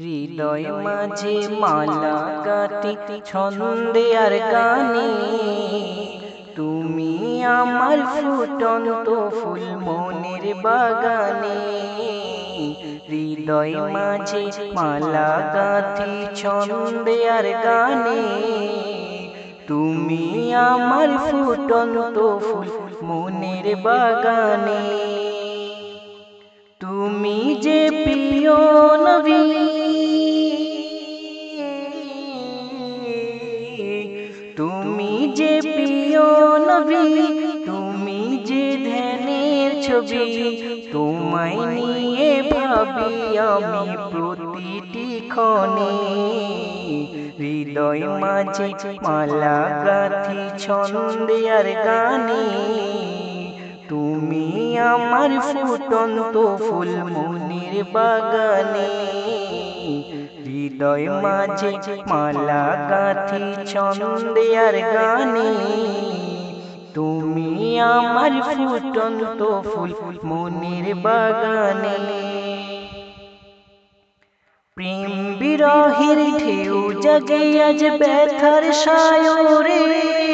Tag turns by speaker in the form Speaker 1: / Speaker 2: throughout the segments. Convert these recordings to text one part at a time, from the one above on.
Speaker 1: হৃদয় মাঝে মালা গাতি ছন্দে আর গানে। তুমি আমার ফুটন্ত ফুল মনের বাগানে। হৃদয় মাঝে মালা গাথি ছন্দে আর গানে। তুমি আমার ফুটন্ত ফুল মনের বাগানে। তুমি যে প্রিয় যে প্রিয় নবী, তুমি যে ধ্যানের ছবি, তোমায় নিয়ে ভাবি আমি প্রতিটি ক্ষণে। হৃদয় মাঝে মালা গাথি ছন্দে আর গানে। তুমি আমার ফুটন্ত ফুল মনির বাগানে। হৃদয় মাঝে মালা গাথি ছন্দে আর গানে। তুমি আমার ফুটন্ত ফুল মনির বাগানে। প্রেম বিরহের ঢেউ জাগে আজ ব্যথার সায়রে।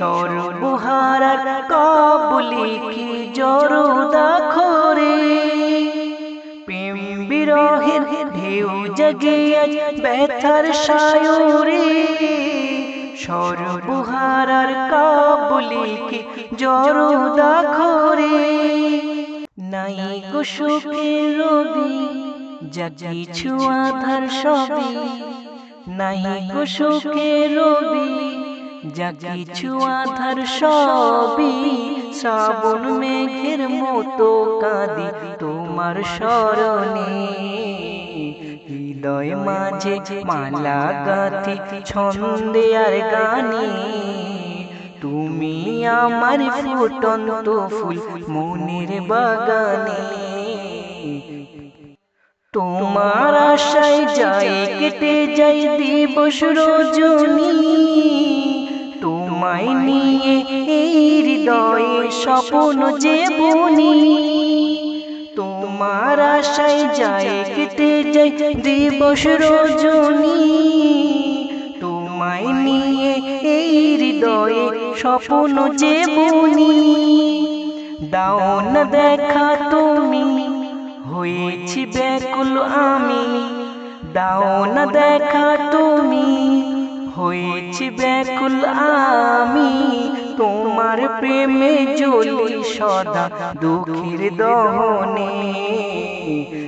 Speaker 1: সর্বহারার কাবুলি কি জড়ো দাখরে? প্রেম বিরহের ঢেউ জাগে আজ ব্যথার সায়রে। সর্বহারার কাবুলি কি জড়ো দাখরে? নাই সুখের রবি, যা কিছু আধার সবই। নাই সুখের রবি যা কিছু আধার সবই শ্রাবণ মেঘের মতো কাঁদি তোমার স্মরণে। হৃদয় মাঝে মালা গাথি ছন্দে আর গানে। তুমি আমার ফুটন্ত ফুল মনের বাগানে। তোমার আশায় যাই কেটে যাই দিবস রজনী। তোমায় নিয়ে এই হৃদয়ে স্বপ্ন যে বনি। তোমার আশায় যাই কেটে যাই দিবস রজনী। তোমায় নিয়ে এই হৃদয়ে স্বপ্ন যে বনি। দাও না দেখা তুমি, হয়েছি ব্যাকুল আমি। দাও না দেখা তুমি হয়েছি ব্যাকুল আমি। তোমার প্রেমে জ্বলি সদা দুঃখের দহনে।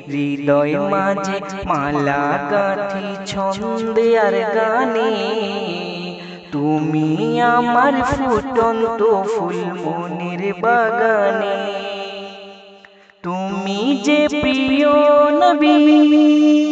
Speaker 1: হৃদয় মাঝে মালা গাথি ছন্দে আর গানে। তুমি আমার ফুটন্ত ফুল মনের বাগানে। তুমি যে প্রিয় নবী।